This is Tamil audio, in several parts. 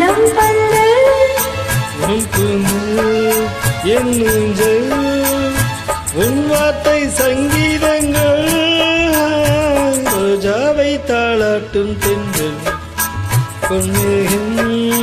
மனம் வந்து என் நெஞ்சு உன் வார்த்தை சங்கீதங்கள். ரோஜாவை தாளாட்டும் பெண்கள் பொன்னுகின்ற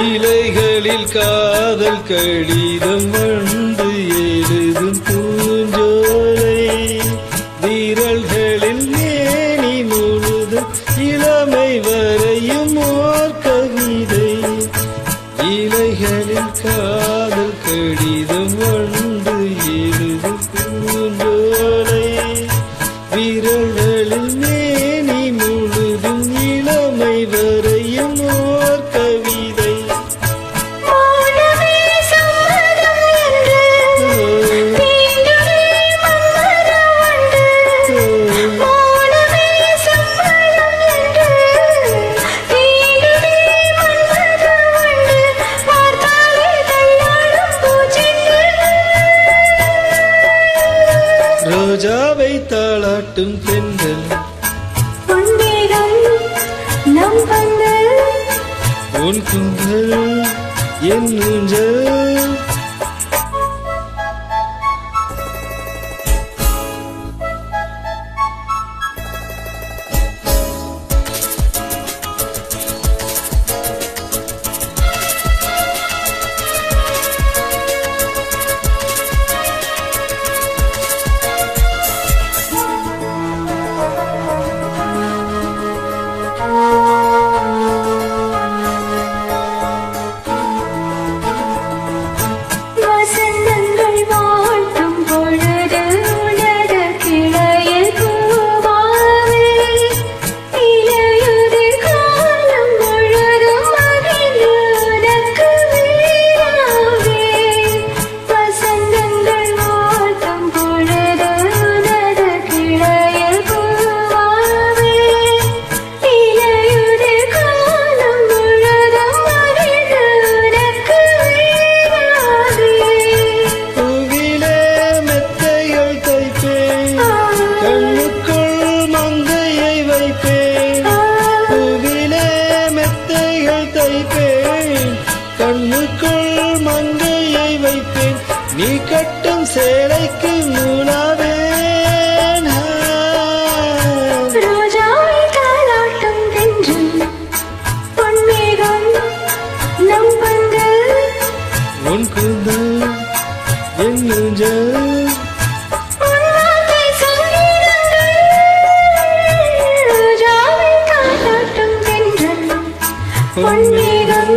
இலைகளில் காதல் கடிதம் வந்து காட்டும் பெண்கள் உன் குந்தல் என் ஊஞ்சல். கைக்குள் மங்கையை வைப்பேன். நீ கட்டும் சேலைக்கு மூணாவேன் உன் கூந்தல் என் நெஞ்சல் பொன்மேகம்